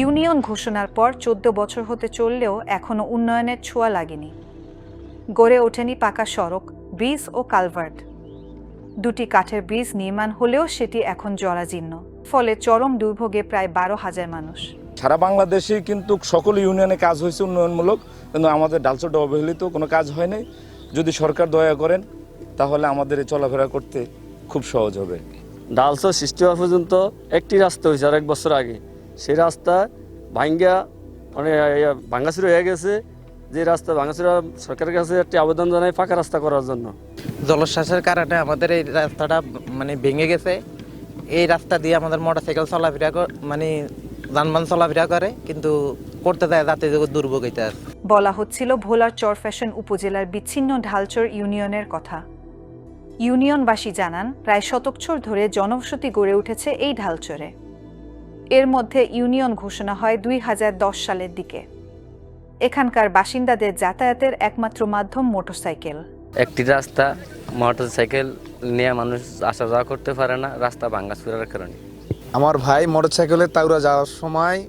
Union ঘোষণার পর চোদ্দ বছর হতে চললেও এখনও উন্নয়নের ছোঁয়া লাগেনি। গড়ে ওঠেনি পাকা সড়ক ব্রিজ ও কালভার্ট। দুটি কাঠের ব্রিজ নির্মাণ হলেও সেটি এখন জরাজীর্ণ ফলে চরম দুর্ভোগে প্রায় বারো হাজার মানুষ। সারা বাংলাদেশে কিন্তু সকল ইউনিয়নে কাজ হয়েছে উন্নয়নমূলক কিন্তু আমাদের ডালচোটা অবহেলিত কোনো কাজ হয় নাই। যদি সরকার দয়া করেন তাহলে আমাদের এই চলাফেরা করতে খুব সহজ হবে। ডালসো সৃষ্টি হওয়া পর্যন্ত একটি রাস্তা হয়েছে আর এক বছর আগে। সেই রাস্তা ভাঙ্গা মানে ভাঙ্গাচুরি হয়ে গেছে। যে রাস্তা ভাঙ্গাচুরা সরকারের কাছে একটি আবেদন জানাই পাকা রাস্তা করার জন্য। জলোচ্ছ্বাসের কারণে আমাদের এই রাস্তাটা মানে ভেঙে গেছে। এই রাস্তা দিয়ে আমাদের মোটরসাইকেল চলাফেরা কর- মানে যানবাহন চলাফেরা করে কিন্তু করতে যায় যাতে দুর্ভোগ হইতে বলা হচ্ছিল ভোলার চর ফ্যাশন উপজেলার বিচ্ছিন্ন ঢালচর ইউনিয়নের কথা। ইউনিয়নবাসী জানান প্রায় শতকছর ধরে জনবসতি গড়ে উঠেছে এই ঢালচরে। এর মধ্যে ইউনিয়ন ঘোষণা হয় দুই হাজার দশ সালের দিকে। এখানকার বাসিন্দাদের যাতায়াতের একমাত্র মাধ্যম মোটরসাইকেল। একটি রাস্তা মোটরসাইকেল নিয়ে মানুষ আসা যাওয়া করতে পারে না রাস্তা ভাঙ্গাচুরার কারণে। আমার ভাই মোটরসাইকেলে তাউরা যাওয়ার সময়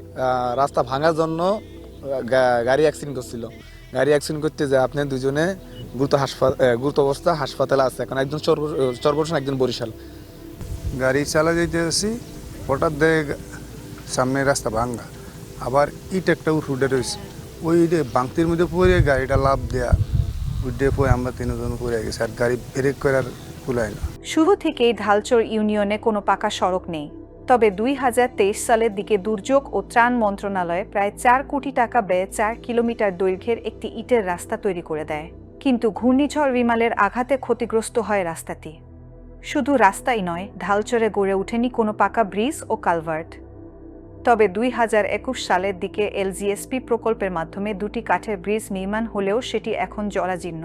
রাস্তা ভাঙার জন্য গা- গাড়ি অ্যাক্সিডেন্ট করছিল। গাড়ি অ্যাক্সিডেন্ট করতে যায় আপনি দুজনে গুরুত্ব হাসপাতাল গুরুত্ব অবস্থা হাসপাতালে আছে। এখন একজন চর্বসন একজন বরিশাল। গাড়ি চালা যেতে আসি হঠাৎ দেখে সামনে রাস্তা ভাঙ্গা আবার ইট একটা উঠে রয়েছে। ওই বাংতির মধ্যে পড়ে গাড়িটা লাভ দেয়া, উঠে পড়ে আমরা তিনজন পড়ে গেছি আর গাড়ি ব্রেক করার কুলায় না। শুরু থেকেই ঢালচর ইউনিয়নে কোনো পাকা সড়ক নেই। তবে দুই হাজার তেইশ সালের দিকে দুর্যোগ ও ত্রাণ মন্ত্রণালয় প্রায় চার কোটি টাকা ব্যয়ে চার কিলোমিটার দৈর্ঘ্যের একটি ইটের রাস্তা তৈরি করে দেয়। কিন্তু ঘূর্ণিঝড় বিমালের আঘাতে ক্ষতিগ্রস্ত হয় রাস্তাটি। শুধু রাস্তাই নয়, ঢালচরে গড়ে ওঠেনি কোনো পাকা ব্রিজ ও কালভার্ট। তবে দুই হাজার একুশ সালের দিকে এলজিএসপি প্রকল্পের মাধ্যমে দুটি কাঠের ব্রিজ নির্মাণ হলেও সেটি এখন জরাজীর্ণ।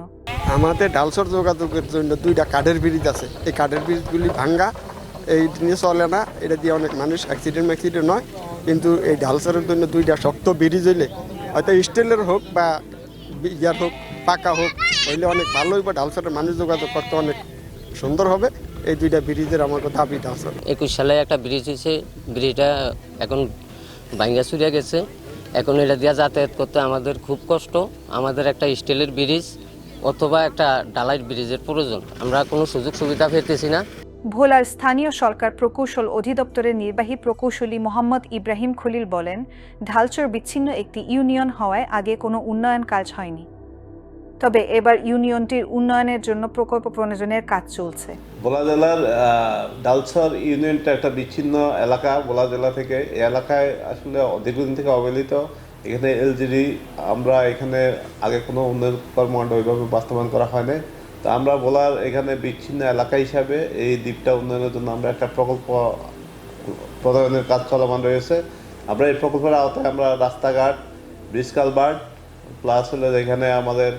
আমাদের ডালসর যোগাযোগের জন্য দুইটা কাঠের ব্রিজ আছে। এই কাঠের ব্রিজগুলি ভাঙ্গা, এই নিয়ে চলে না, এটা দিয়ে অনেক মানুষ অ্যাক্সিডেন্ট ম্যাক্সিডেন্ট নয় কিন্তু এই ডালসরের জন্য দুইটা শক্ত ব্রিজ হইলে, হয়তো স্টিলের হোক বা ইয়ার হোক, পাকা হোক, হইলে অনেক ভালো হইব। ডালসরের মানুষ যোগাযোগ করতে অনেক সুন্দর হবে। এই দুইটা ব্রিজের আমার দাবি ডালসর একুশ সালে একটা ব্রিজ হয়েছে ব্রিজটা এখন ভাঙ্গা চুরিয়া গেছে। এখন এটা দিয়ে যাতায়াত করতে আমাদের খুব কষ্ট। আমাদের একটা স্টিলের ব্রিজ অথবা একটা ডালাইট ব্রিজের প্রয়োজন। আমরা কোনো সুযোগ সুবিধা পেতেছি না। ভোলার স্থানীয় সরকার প্রকৌশল অধিদপ্তরের নির্বাহী প্রকৌশলী মোহাম্মদ ইব্রাহিম খলিল বলেন ঢালচর বিচ্ছিন্ন একটি ইউনিয়ন হওয়ায় আগে কোনো উন্নয়ন কাজ হয়নি। তবে এবার ইউনিয়নটির উন্নয়নের জন্য প্রকল্প প্রণোদনের কাজ চলছে। ভোলা জেলার ডালসর ইউনিয়নটা একটা বিচ্ছিন্ন এলাকা। ভোলা জেলা থেকে এই এলাকায় আসলে দীর্ঘদিন থেকে অবহেলিত। এখানে এলজিডি, আমরা এখানে আগে কোনো উন্নয়ন কর্মকাণ্ড ওইভাবে বাস্তবায়ন করা হয়নি। তো আমরা ভোলার এখানে বিচ্ছিন্ন এলাকা হিসাবে এই দ্বীপটা উন্নয়নের জন্য আমরা একটা প্রকল্প প্রণয়নের কাজ চলমান রয়েছে। আমরা এই প্রকল্পের আওতায় আমরা রাস্তাঘাট ব্রিজ কালভার্ট প্লাস হলো এখানে আমাদের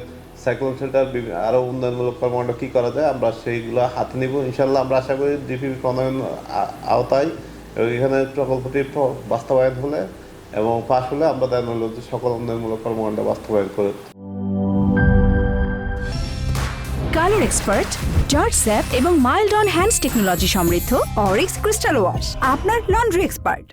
সাইক্লোন শেল্টার আরও উন্নয়নমূলক কর্মকাণ্ড কী করা যায়, আমরা সেইগুলো হাতে নিব। ইনশাল্লাহ আমরা আশা করি ডিপিপি প্রণয়ন আওতায় এবং এখানে প্রকল্পটি বাস্তবায়ন হলে এবং পাশ হলে আমরা দেন হলো যে সকল উন্নয়নমূলক কর্মকাণ্ড বাস্তবায়ন করে কালার এক্সপার্ট, জর্জ স্যাপ এবং মাইল্ড অন হ্যান্ডস টেকনোলজি সমৃদ্ধ অরিক্স ক্রিস্টাল ওয়াশ, আপনার লন্ড্রি এক্সপার্ট।